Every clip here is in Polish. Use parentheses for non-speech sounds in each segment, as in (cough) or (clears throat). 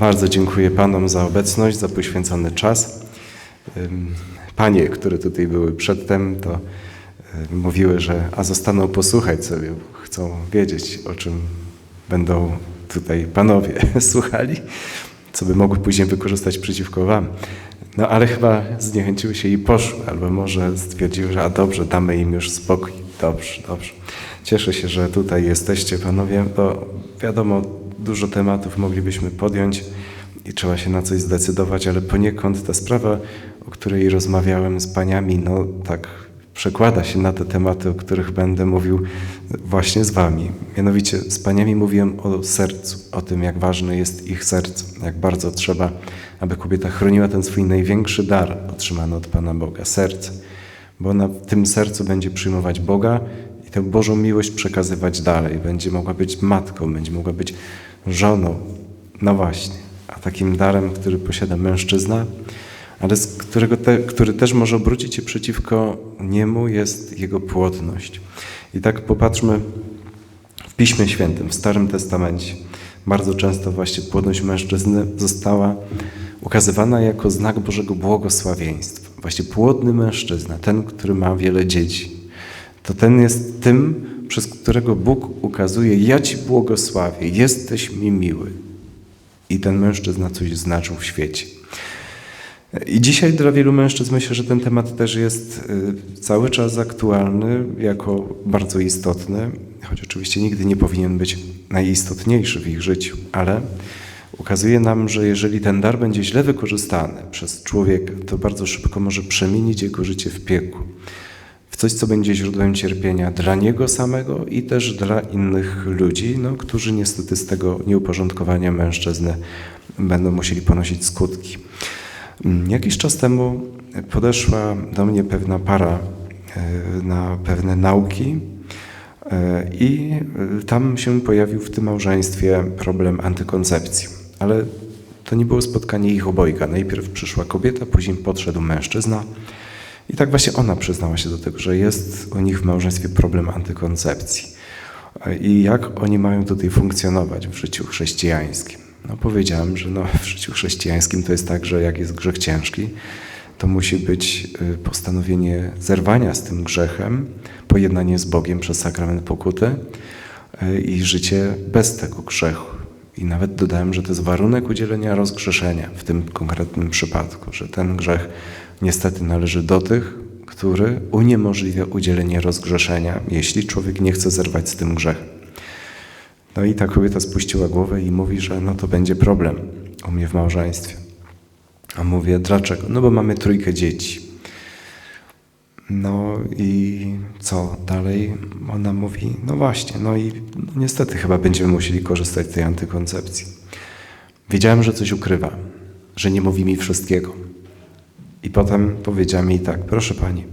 Bardzo dziękuję Panom za obecność, za poświęcony czas. Panie, które tutaj były przedtem, to mówiły, że a zostaną posłuchać sobie, bo chcą wiedzieć, o czym będą tutaj Panowie (laughs) słuchali, co by mogły później wykorzystać przeciwko Wam. No ale chyba zniechęciły się i poszły, albo może stwierdziły, że a dobrze, damy im już spokój. Dobrze, dobrze. Cieszę się, że tutaj jesteście, Panowie, bo wiadomo, dużo tematów moglibyśmy podjąć i trzeba się na coś zdecydować, ale poniekąd ta sprawa, o której rozmawiałem z paniami, no tak przekłada się na te tematy, o których będę mówił właśnie z wami. Mianowicie z paniami mówiłem o sercu, o tym, jak ważne jest ich serce, jak bardzo trzeba, aby kobieta chroniła ten swój największy dar otrzymany od Pana Boga, serce. Bo ona w tym sercu będzie przyjmować Boga i tę Bożą miłość przekazywać dalej. Będzie mogła być matką, będzie mogła być żoną. No właśnie. A takim darem, który posiada mężczyzna, ale z którego te, który też może obrócić się przeciwko niemu, jest jego płodność. I tak popatrzmy w Piśmie Świętym, w Starym Testamencie. Bardzo często właśnie płodność mężczyzny została ukazywana jako znak Bożego błogosławieństwa. Właśnie płodny mężczyzna, ten, który ma wiele dzieci, to ten jest tym, przez którego Bóg ukazuje: Ja ci błogosławię, jesteś mi miły. I ten mężczyzna coś znaczył w świecie. I dzisiaj dla wielu mężczyzn myślę, że ten temat też jest y, cały czas aktualny, jako bardzo istotny, choć oczywiście nigdy nie powinien być najistotniejszy w ich życiu, ale ukazuje nam, że jeżeli ten dar będzie źle wykorzystany przez człowieka, to bardzo szybko może przemienić jego życie w piekło. Coś, co będzie źródłem cierpienia dla niego samego i też dla innych ludzi, no, którzy niestety z tego nieuporządkowania mężczyzny będą musieli ponosić skutki. Jakiś czas temu podeszła do mnie pewna para e, na pewne nauki e, i e, tam się pojawił w tym małżeństwie problem antykoncepcji. Ale to nie było spotkanie ich obojga. Najpierw przyszła kobieta, później podszedł mężczyzna. I tak właśnie ona przyznała się do tego, że jest u nich w małżeństwie problem antykoncepcji. I jak oni mają tutaj funkcjonować w życiu chrześcijańskim. No powiedziałem, że no, w życiu chrześcijańskim to jest tak, że jak jest grzech ciężki, to musi być y, postanowienie zerwania z tym grzechem, pojednanie z Bogiem przez sakrament pokuty y, i życie bez tego grzechu. I nawet dodałem, że to jest warunek udzielenia rozgrzeszenia w tym konkretnym przypadku, że ten grzech niestety należy do tych, który uniemożliwia udzielenie rozgrzeszenia, jeśli człowiek nie chce zerwać z tym grzechem. No i ta kobieta spuściła głowę i mówi, że no to będzie problem u mnie w małżeństwie. A mówię, dlaczego? No bo mamy trójkę dzieci. No i co dalej? Ona mówi, no właśnie, no i no niestety chyba będziemy musieli korzystać z tej antykoncepcji. Wiedziałem, że coś ukrywa, że nie mówi mi wszystkiego. I potem powiedziałem jej tak, proszę pani,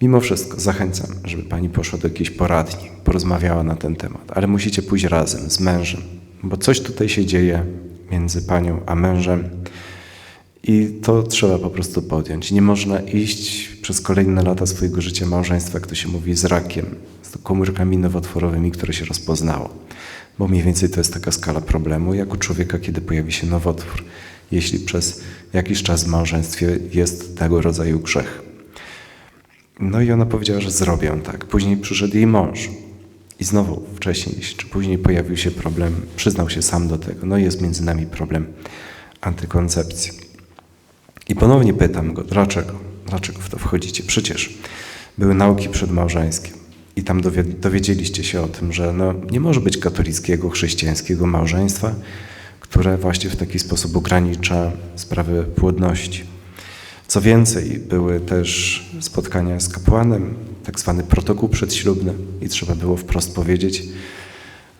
mimo wszystko zachęcam, żeby pani poszła do jakiejś poradni, porozmawiała na ten temat, ale musicie pójść razem z mężem, bo coś tutaj się dzieje między panią a mężem i to trzeba po prostu podjąć. Nie można iść przez kolejne lata swojego życia małżeństwa, jak to się mówi, z rakiem, z komórkami nowotworowymi, które się rozpoznało. Bo mniej więcej to jest taka skala problemu, jak u człowieka, kiedy pojawi się nowotwór, jeśli przez jakiś czas w małżeństwie jest tego rodzaju grzech. No i ona powiedziała, że zrobię tak. Później przyszedł jej mąż. I znowu wcześniej czy później pojawił się problem, przyznał się sam do tego. No i jest między nami problem antykoncepcji. I ponownie pytam go, dlaczego? Dlaczego w to wchodzicie? Przecież były nauki przedmałżeńskie. I tam dowiedzieliście się o tym, że no, nie może być katolickiego, chrześcijańskiego małżeństwa, które właśnie w taki sposób ogranicza sprawy płodności. Co więcej, były też spotkania z kapłanem, tak zwany protokół przedślubny, i trzeba było wprost powiedzieć,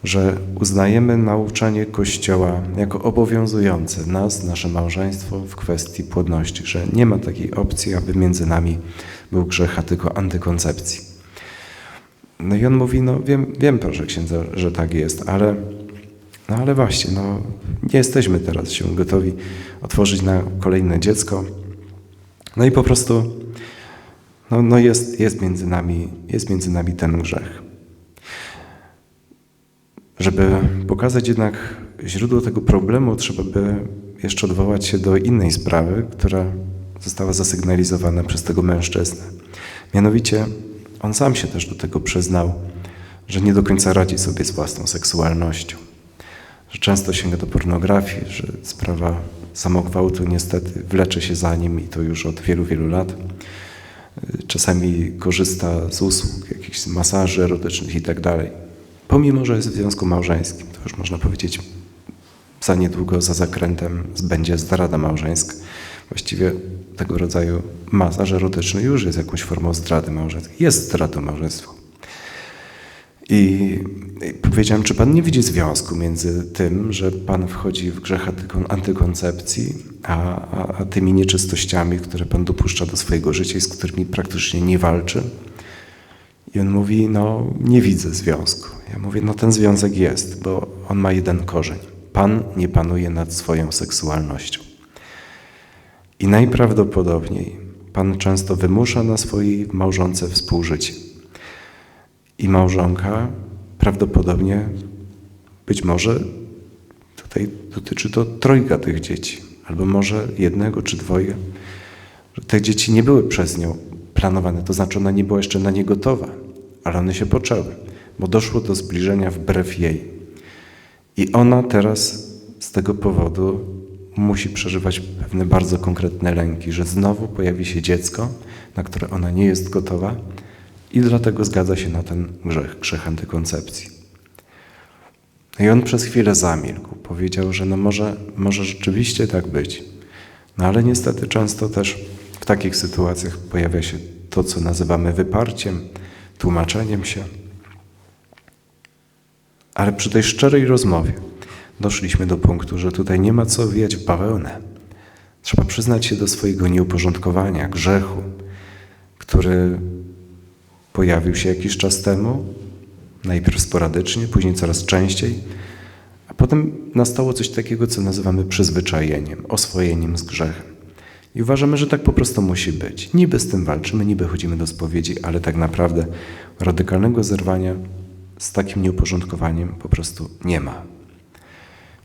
że uznajemy nauczanie Kościoła jako obowiązujące nas, nasze małżeństwo w kwestii płodności, że nie ma takiej opcji, aby między nami był grzech, a tylko antykoncepcji. No i on mówi, no wiem, wiem proszę księdza, że tak jest, ale, no ale właśnie, no nie jesteśmy teraz się gotowi otworzyć na kolejne dziecko. No i po prostu no, no jest, jest, między nami, jest między nami ten grzech. Żeby pokazać jednak źródło tego problemu trzeba by jeszcze odwołać się do innej sprawy, która została zasygnalizowana przez tego mężczyznę. Mianowicie on sam się też do tego przyznał, że nie do końca radzi sobie z własną seksualnością, że często sięga do pornografii, że sprawa samogwałtu niestety wlecze się za nim i to już od wielu, wielu lat. Czasami korzysta z usług, jakichś masaży erotycznych i tak. Pomimo, że jest w związku małżeńskim, to już można powiedzieć, za niedługo za zakrętem będzie zdrada małżeńska. Właściwie tego rodzaju masaż erotyczny już jest jakąś formą zdrady małżeńskiej. Jest zdradą małżeństwa. I powiedziałem, czy Pan nie widzi związku między tym, że Pan wchodzi w grzech antykoncepcji, a, a, a tymi nieczystościami, które Pan dopuszcza do swojego życia i z którymi praktycznie nie walczy? I on mówi, no nie widzę związku. Ja mówię, no ten związek jest, bo on ma jeden korzeń. Pan nie panuje nad swoją seksualnością. I najprawdopodobniej Pan często wymusza na swojej małżonce współżycie. I małżonka prawdopodobnie, być może tutaj dotyczy to trojga tych dzieci, albo może jednego czy dwoje, te dzieci nie były przez nią planowane, to znaczy ona nie była jeszcze na nie gotowa, ale one się poczęły, bo doszło do zbliżenia wbrew jej. I ona teraz z tego powodu musi przeżywać pewne bardzo konkretne lęki, że znowu pojawi się dziecko, na które ona nie jest gotowa i dlatego zgadza się na ten grzech, grzech antykoncepcji. I on przez chwilę zamilkł. Powiedział, że no może, może rzeczywiście tak być. No ale niestety często też w takich sytuacjach pojawia się to, co nazywamy wyparciem, tłumaczeniem się. Ale przy tej szczerej rozmowie doszliśmy do punktu, że tutaj nie ma co wijać w bawełnę. Trzeba przyznać się do swojego nieuporządkowania, grzechu, który pojawił się jakiś czas temu, najpierw sporadycznie, później coraz częściej, a potem nastało coś takiego, co nazywamy przyzwyczajeniem, oswojeniem z grzechem. I uważamy, że tak po prostu musi być. Niby z tym walczymy, niby chodzimy do spowiedzi, ale tak naprawdę radykalnego zerwania z takim nieuporządkowaniem po prostu nie ma.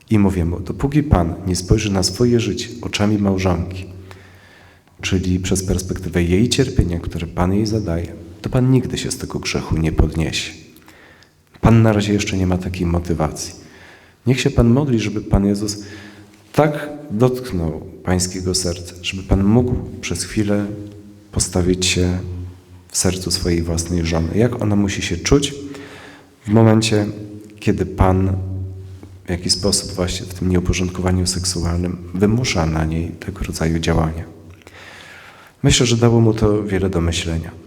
I mówię mu, dopóki Pan nie spojrzy na swoje życie oczami małżonki, czyli przez perspektywę jej cierpienia, które Pan jej zadaje, to Pan nigdy się z tego grzechu nie podniesie. Pan na razie jeszcze nie ma takiej motywacji. Niech się Pan modli, żeby Pan Jezus tak dotknął Pańskiego serca, żeby Pan mógł przez chwilę postawić się w sercu swojej własnej żony. Jak ona musi się czuć w momencie, kiedy Pan w jakiś sposób właśnie w tym nieuporządkowaniu seksualnym wymusza na niej tego rodzaju działania. Myślę, że dało mu to wiele do myślenia.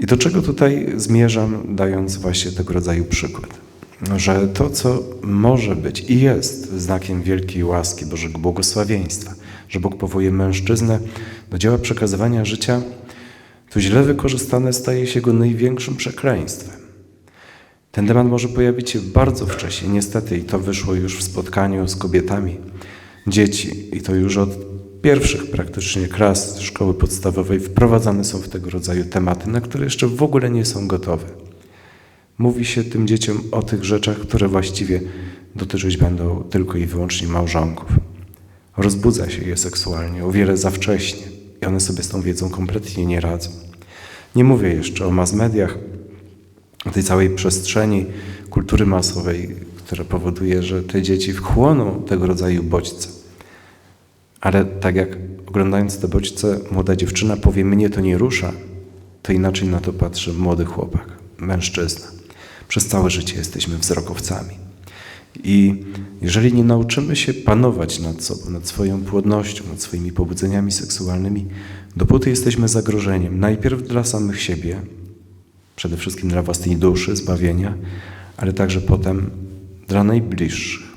I do czego tutaj zmierzam, dając właśnie tego rodzaju przykład? Że to, co może być i jest znakiem wielkiej łaski Bożego błogosławieństwa, że Bóg powołuje mężczyznę do dzieła przekazywania życia, to źle wykorzystane staje się jego największym przekleństwem. Ten temat może pojawić się bardzo wcześnie, niestety, i to wyszło już w spotkaniu z kobietami, dzieci, i to już od pierwszych praktycznie klas szkoły podstawowej wprowadzane są w tego rodzaju tematy, na które jeszcze w ogóle nie są gotowe. Mówi się tym dzieciom o tych rzeczach, które właściwie dotyczyć będą tylko i wyłącznie małżonków. Rozbudza się je seksualnie o wiele za wcześnie i one sobie z tą wiedzą kompletnie nie radzą. Nie mówię jeszcze o mass mediach, o tej całej przestrzeni kultury masowej, która powoduje, że te dzieci wchłoną tego rodzaju bodźce. Ale tak jak oglądając te bodźce, młoda dziewczyna powie, mnie to nie rusza, to inaczej na to patrzy młody chłopak, mężczyzna. Przez całe życie jesteśmy wzrokowcami. I jeżeli nie nauczymy się panować nad sobą, nad swoją płodnością, nad swoimi pobudzeniami seksualnymi, dopóty jesteśmy zagrożeniem najpierw dla samych siebie, przede wszystkim dla własnej duszy, zbawienia, ale także potem dla najbliższych,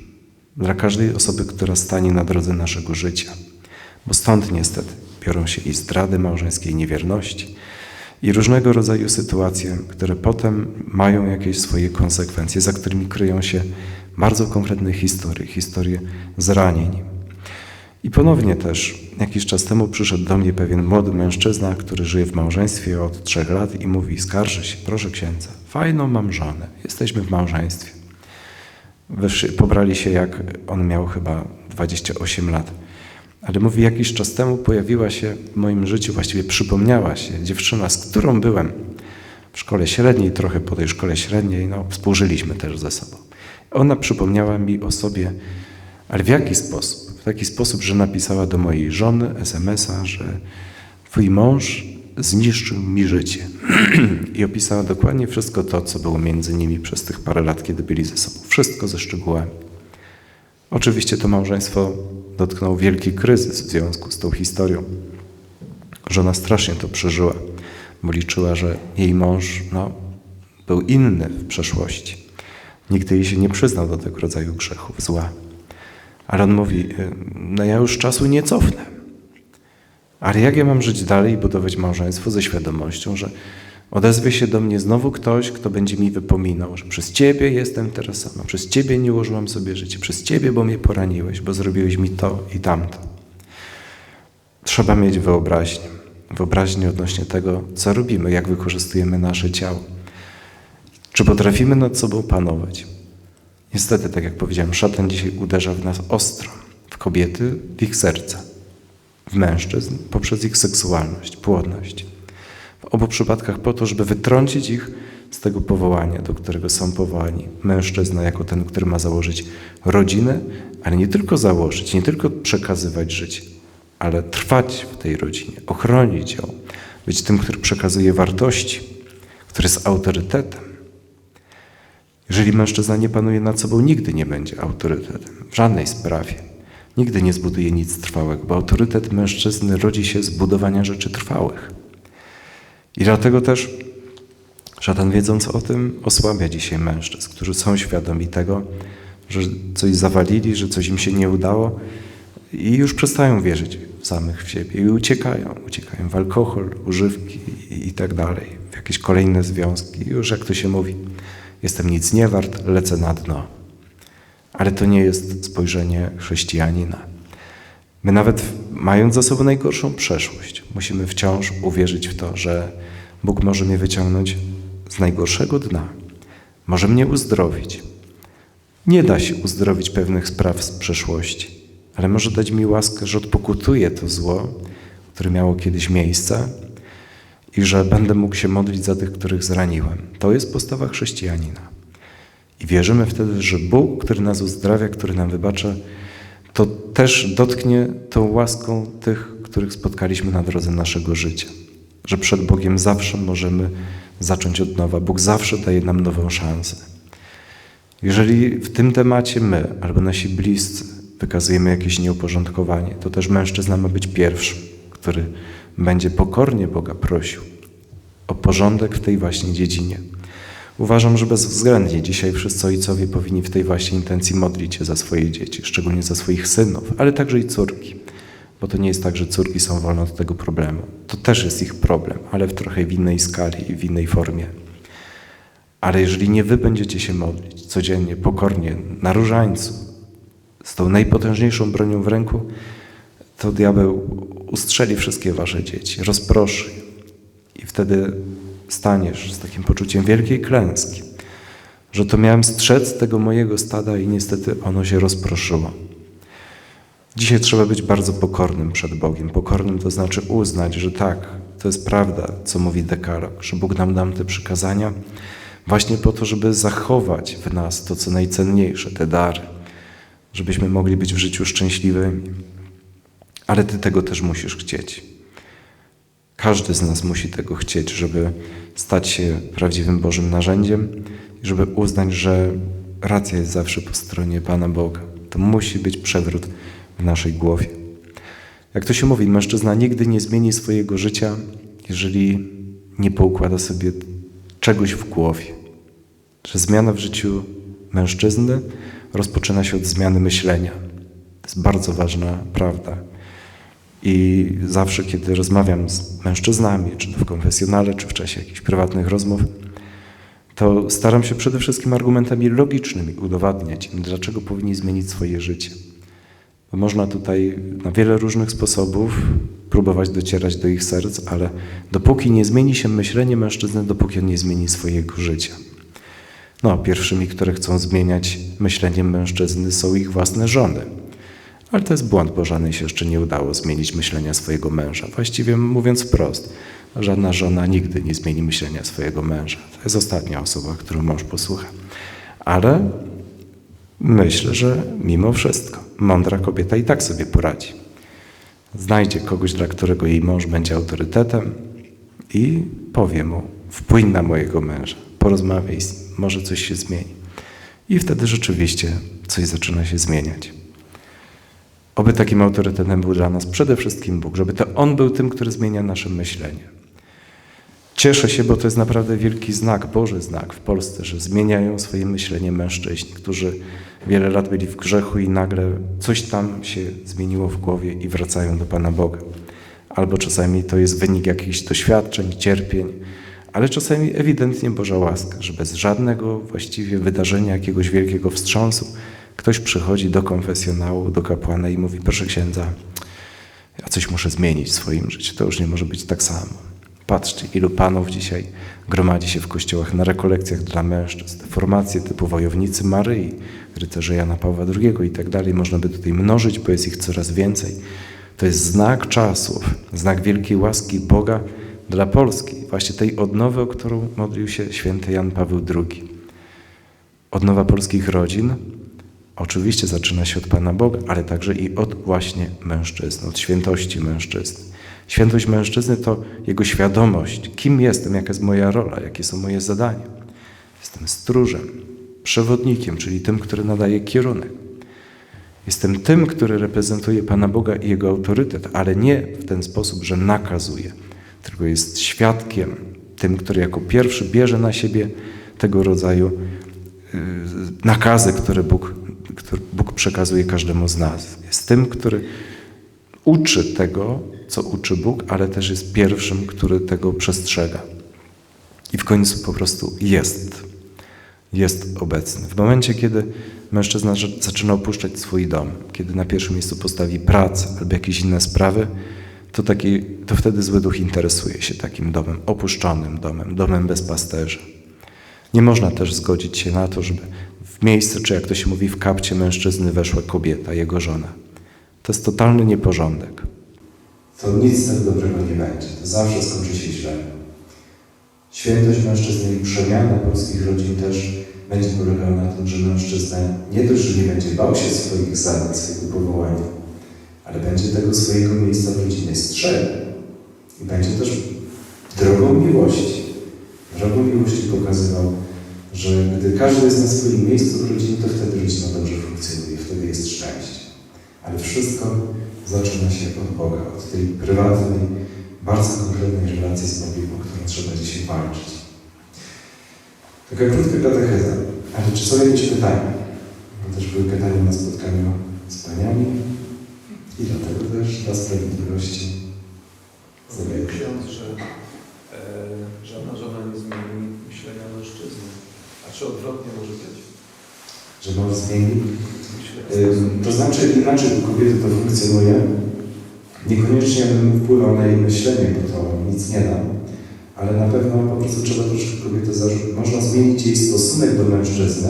dla każdej osoby, która stanie na drodze naszego życia. Bo stąd niestety biorą się i zdrady małżeńskiej, niewierności, i różnego rodzaju sytuacje, które potem mają jakieś swoje konsekwencje, za którymi kryją się bardzo konkretne historie, historie zranień. I ponownie też jakiś czas temu przyszedł do mnie pewien młody mężczyzna, który żyje w małżeństwie od trzech lat i mówi, skarży się, proszę księdza, fajną mam żonę, jesteśmy w małżeństwie. Pobrali się jak on miał chyba 28 lat. Ale mówi, jakiś czas temu pojawiła się w moim życiu, właściwie przypomniała się dziewczyna, z którą byłem w szkole średniej, trochę po tej szkole średniej, no, współżyliśmy też ze sobą. Ona przypomniała mi o sobie, ale w jaki sposób? W taki sposób, że napisała do mojej żony SMS-a, że twój mąż zniszczył mi życie. (clears throat) I opisała dokładnie wszystko to, co było między nimi przez tych parę lat, kiedy byli ze sobą. Wszystko ze szczegółami. Oczywiście to małżeństwo dotknął wielki kryzys w związku z tą historią. Żona strasznie to przeżyła, bo liczyła, że jej mąż no, był inny w przeszłości. Nigdy jej się nie przyznał do tego rodzaju grzechów, zła. Ale on mówi, no ja już czasu nie cofnę. Ale jak ja mam żyć dalej i budować małżeństwo ze świadomością, że odezwie się do mnie znowu ktoś, kto będzie mi wypominał, że przez Ciebie jestem teraz sama, przez Ciebie nie ułożyłam sobie życie, przez Ciebie, bo mnie poraniłeś, bo zrobiłeś mi to i tamto. Trzeba mieć wyobraźnię. Wyobraźnię odnośnie tego, co robimy, jak wykorzystujemy nasze ciało. Czy potrafimy nad sobą panować? Niestety, tak jak powiedziałem, szatan dzisiaj uderza w nas ostro, w kobiety, w ich serca w mężczyzn poprzez ich seksualność, płodność. W obu przypadkach po to, żeby wytrącić ich z tego powołania, do którego są powołani. Mężczyzna jako ten, który ma założyć rodzinę, ale nie tylko założyć, nie tylko przekazywać życie, ale trwać w tej rodzinie, ochronić ją, być tym, który przekazuje wartości, który jest autorytetem. Jeżeli mężczyzna nie panuje nad sobą, nigdy nie będzie autorytetem w żadnej sprawie. Nigdy nie zbuduje nic trwałego, bo autorytet mężczyzny rodzi się z budowania rzeczy trwałych. I dlatego też szatan wiedząc o tym osłabia dzisiaj mężczyzn, którzy są świadomi tego, że coś zawalili, że coś im się nie udało i już przestają wierzyć samych w siebie i uciekają. Uciekają w alkohol, używki i, i tak dalej, w jakieś kolejne związki. Już jak to się mówi, jestem nic nie wart, lecę na dno. Ale to nie jest spojrzenie chrześcijanina. My nawet mając za sobą najgorszą przeszłość, musimy wciąż uwierzyć w to, że Bóg może mnie wyciągnąć z najgorszego dna, może mnie uzdrowić. Nie da się uzdrowić pewnych spraw z przeszłości, ale może dać mi łaskę, że odpokutuję to zło, które miało kiedyś miejsce i że będę mógł się modlić za tych, których zraniłem. To jest postawa chrześcijanina. I wierzymy wtedy, że Bóg, który nas uzdrawia, który nam wybacza, to też dotknie tą łaską tych, których spotkaliśmy na drodze naszego życia. Że przed Bogiem zawsze możemy zacząć od nowa. Bóg zawsze daje nam nową szansę. Jeżeli w tym temacie my albo nasi bliscy wykazujemy jakieś nieuporządkowanie, to też mężczyzna ma być pierwszym, który będzie pokornie Boga prosił o porządek w tej właśnie dziedzinie. Uważam, że bezwzględnie dzisiaj wszyscy ojcowie powinni w tej właśnie intencji modlić się za swoje dzieci, szczególnie za swoich synów, ale także i córki. Bo to nie jest tak, że córki są wolne od tego problemu. To też jest ich problem, ale w trochę w innej skali i w innej formie. Ale jeżeli nie wy będziecie się modlić codziennie, pokornie, na różańcu, z tą najpotężniejszą bronią w ręku, to diabeł ustrzeli wszystkie wasze dzieci, rozproszy. I wtedy staniesz z takim poczuciem wielkiej klęski, że to miałem strzec tego mojego stada i niestety ono się rozproszyło. Dzisiaj trzeba być bardzo pokornym przed Bogiem. Pokornym to znaczy uznać, że tak, to jest prawda, co mówi dekalog, że Bóg nam dam te przykazania właśnie po to, żeby zachować w nas to, co najcenniejsze, te dary, żebyśmy mogli być w życiu szczęśliwymi. Ale Ty tego też musisz chcieć. Każdy z nas musi tego chcieć, żeby stać się prawdziwym Bożym narzędziem i żeby uznać, że racja jest zawsze po stronie Pana Boga. To musi być przewrót w naszej głowie. Jak to się mówi, mężczyzna nigdy nie zmieni swojego życia, jeżeli nie poukłada sobie czegoś w głowie. Że zmiana w życiu mężczyzny rozpoczyna się od zmiany myślenia. To jest bardzo ważna prawda. I zawsze, kiedy rozmawiam z mężczyznami, czy to w konfesjonale, czy w czasie jakichś prywatnych rozmów, to staram się przede wszystkim argumentami logicznymi udowadniać im, dlaczego powinni zmienić swoje życie. Bo można tutaj na wiele różnych sposobów próbować docierać do ich serc, ale dopóki nie zmieni się myślenie mężczyzny, dopóki on nie zmieni swojego życia. No, pierwszymi, które chcą zmieniać myślenie mężczyzny, są ich własne żony. Ale to jest błąd, bo żadnej się jeszcze nie udało zmienić myślenia swojego męża. Właściwie mówiąc wprost, żadna żona nigdy nie zmieni myślenia swojego męża. To jest ostatnia osoba, którą mąż posłucha. Ale myślę, że mimo wszystko mądra kobieta i tak sobie poradzi. Znajdzie kogoś, dla którego jej mąż będzie autorytetem i powie mu: wpłyń na mojego męża, porozmawiaj z nim, może coś się zmieni. I wtedy rzeczywiście coś zaczyna się zmieniać. Oby takim autorytetem był dla nas przede wszystkim Bóg, żeby to On był tym, który zmienia nasze myślenie. Cieszę się, bo to jest naprawdę wielki znak, Boży znak w Polsce, że zmieniają swoje myślenie mężczyźni, którzy wiele lat byli w grzechu i nagle coś tam się zmieniło w głowie i wracają do Pana Boga. Albo czasami to jest wynik jakichś doświadczeń, cierpień, ale czasami ewidentnie Boża łaska, że bez żadnego właściwie wydarzenia, jakiegoś wielkiego wstrząsu, ktoś przychodzi do konfesjonału, do kapłana i mówi: Proszę księdza, ja coś muszę zmienić w swoim życiu, to już nie może być tak samo. Patrzcie, ilu panów dzisiaj gromadzi się w kościołach na rekolekcjach dla mężczyzn. Formacje typu wojownicy Maryi, rycerze Jana Pawła II i tak dalej. Można by tutaj mnożyć, bo jest ich coraz więcej. To jest znak czasów, znak wielkiej łaski Boga dla Polski. Właśnie tej odnowy, o którą modlił się święty Jan Paweł II. Odnowa polskich rodzin oczywiście zaczyna się od Pana Boga, ale także i od właśnie mężczyzn, od świętości mężczyzny. Świętość mężczyzny to jego świadomość, kim jestem, jaka jest moja rola, jakie są moje zadania. Jestem stróżem, przewodnikiem, czyli tym, który nadaje kierunek. Jestem tym, który reprezentuje Pana Boga i Jego autorytet, ale nie w ten sposób, że nakazuje, tylko jest świadkiem, tym, który jako pierwszy bierze na siebie tego rodzaju y, nakazy, które Bóg, które Bóg przekazuje każdemu z nas. Jest tym, który uczy tego, co uczy Bóg, ale też jest pierwszym, który tego przestrzega. I w końcu po prostu jest. Jest obecny. W momencie, kiedy mężczyzna zaczyna opuszczać swój dom, kiedy na pierwszym miejscu postawi pracę albo jakieś inne sprawy, to, taki, to wtedy zły duch interesuje się takim domem, opuszczonym domem, domem bez pasterza. Nie można też zgodzić się na to, żeby w miejsce, czy jak to się mówi, w kapcie mężczyzny weszła kobieta, jego żona. To jest totalny nieporządek. To nic z tego dobrego nie będzie. To zawsze skończy się źle. Świętość mężczyzny i przemiana polskich rodzin też będzie polegała na tym, że mężczyzna nie dość, że nie będzie bał się swoich zadań, swojego powołania, ale będzie tego swojego miejsca w rodzinie strzegł. I będzie też drogą miłości, drogą miłości pokazywał, że gdy każdy jest na swoim miejscu w rodzinie, to wtedy rodzina dobrze funkcjonuje, wtedy jest szczęście. Ale wszystko zaczyna się od Boga, od tej prywatnej, bardzo konkretnej relacji z Bogiem, o którą trzeba dzisiaj walczyć. Taka krótka katecheza. Ale czy są jakieś pytania? Bo też były pytania na spotkaniu z paniami i dlatego też dla sprawiedliwości Mówił ksiądz, że e, żadna żona nie zmieni czy odwrotnie może być? Że Ym, To znaczy inaczej u kobiety to funkcjonuje. Niekoniecznie bym wpływał na jej myślenie, bo to nic nie da. Ale na pewno po prostu trzeba troszkę kobietę zarzucić. Można zmienić jej stosunek do mężczyzny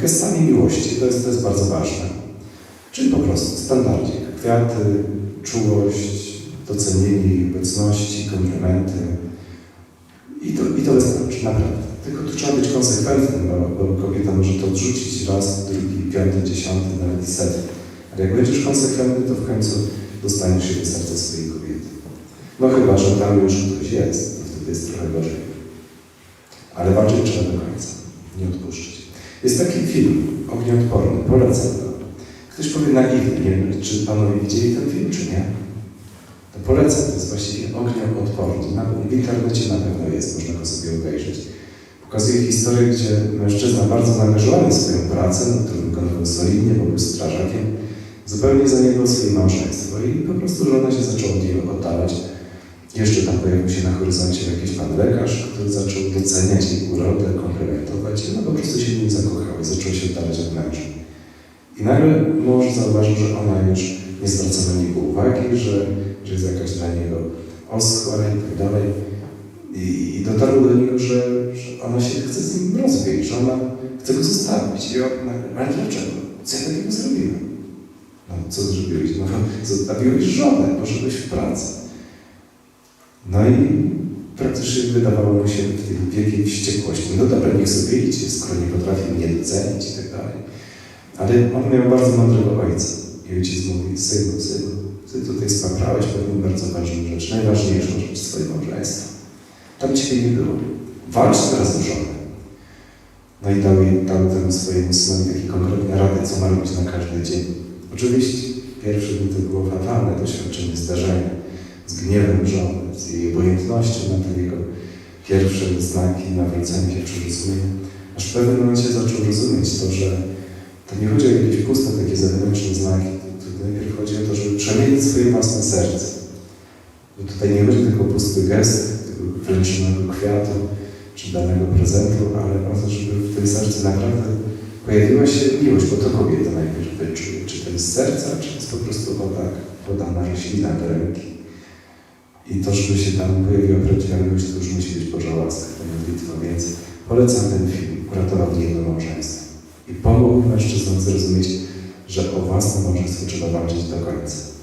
gestami miłości. To jest, to jest bardzo ważne. Czyli po prostu standardzie. Kwiaty, czułość, docenienie jej obecności, komplementy. I to, I to wystarczy, naprawdę. Tylko tu trzeba być konsekwentnym, bo, bo kobieta może to odrzucić raz, drugi, piąty, dziesiąty, nawet i setny. Ale jak będziesz konsekwentny, to w końcu dostaniesz się do serca swojej kobiety. No chyba, że tam już ktoś jest, to wtedy jest trochę gorzej. Ale walczyć trzeba do końca, nie odpuszczać. Jest taki film, Ognioodporny, polecam go. Ktoś powie naiwny, nie wiem, czy panowie widzieli ten film, czy nie? To polecam, to jest właściwie ognioodporny. Na, w internecie na pewno jest, można go sobie obejrzeć. Pokazuje historię, gdzie mężczyzna bardzo zaangażowany w swoją pracę, no, który wykonywał solidnie, bo był strażakiem, zupełnie zaniedbał swoje małżeństwo i po prostu żona się zaczęła od niego oddalać. Jeszcze tam pojawił się na horyzoncie jakiś pan lekarz, który zaczął doceniać jej urodę, komplementować i ona po prostu się w nim zakochała i zaczęła się oddalać od męża. I nagle mąż zauważył, że ona już nie zwraca na niego uwagi, że, że jest jakaś dla niego oschła i tak dalej. I, i dotarło do niego, że, że ona się chce z nim rozwieść, że ona chce go zostawić. I on, ale dlaczego? Co ja takiego zrobiłem? No, co zrobiłeś? No, zostawiłeś żonę, poszedłeś w pracę. No i praktycznie wydawało mu się w tej wielkiej wściekłości. No dobra, niech sobie idzie, skoro nie potrafi mnie docenić i tak dalej. Ale on miał bardzo mądrego ojca. I ojciec mówi, synu, synu, ty tutaj spaprałeś pewną bardzo ważną rzecz, najważniejszą rzecz swojego małżeństwa. Tam ciebie nie było. Walcz teraz o żonę. No i dał, jej- swojemu synowi takie konkretne rady, co ma robić na każdy dzień. Oczywiście pierwszy dzień to było fatalne doświadczenie zdarzenia z gniewem żony, z jej obojętnością na te jego pierwsze znaki nawrócenia się, przerzucenia. Aż w pewnym momencie zaczął rozumieć to, że to nie chodzi o jakieś puste takie zewnętrzne znaki. To, najpierw chodzi o to, żeby przemienić swoje własne serce. Że tutaj nie chodzi tylko pusty gest, tego wręczonego kwiatu, czy danego prezentu, ale o to, żeby w tym sercu naprawdę pojawiła się miłość, bo to kobieta najpierw wyczuje. Czy to jest serca, czy jest po prostu woda podana roślina do ręki. I to, żeby się tam pojawiła prawdziwa miłość, to już musi być Boża łaska, ta modlitwa, więc polecam ten film, uratował mnie jedno małżeństwo. I pomógł mężczyznom zrozumieć, że o własne małżeństwo trzeba walczyć do końca.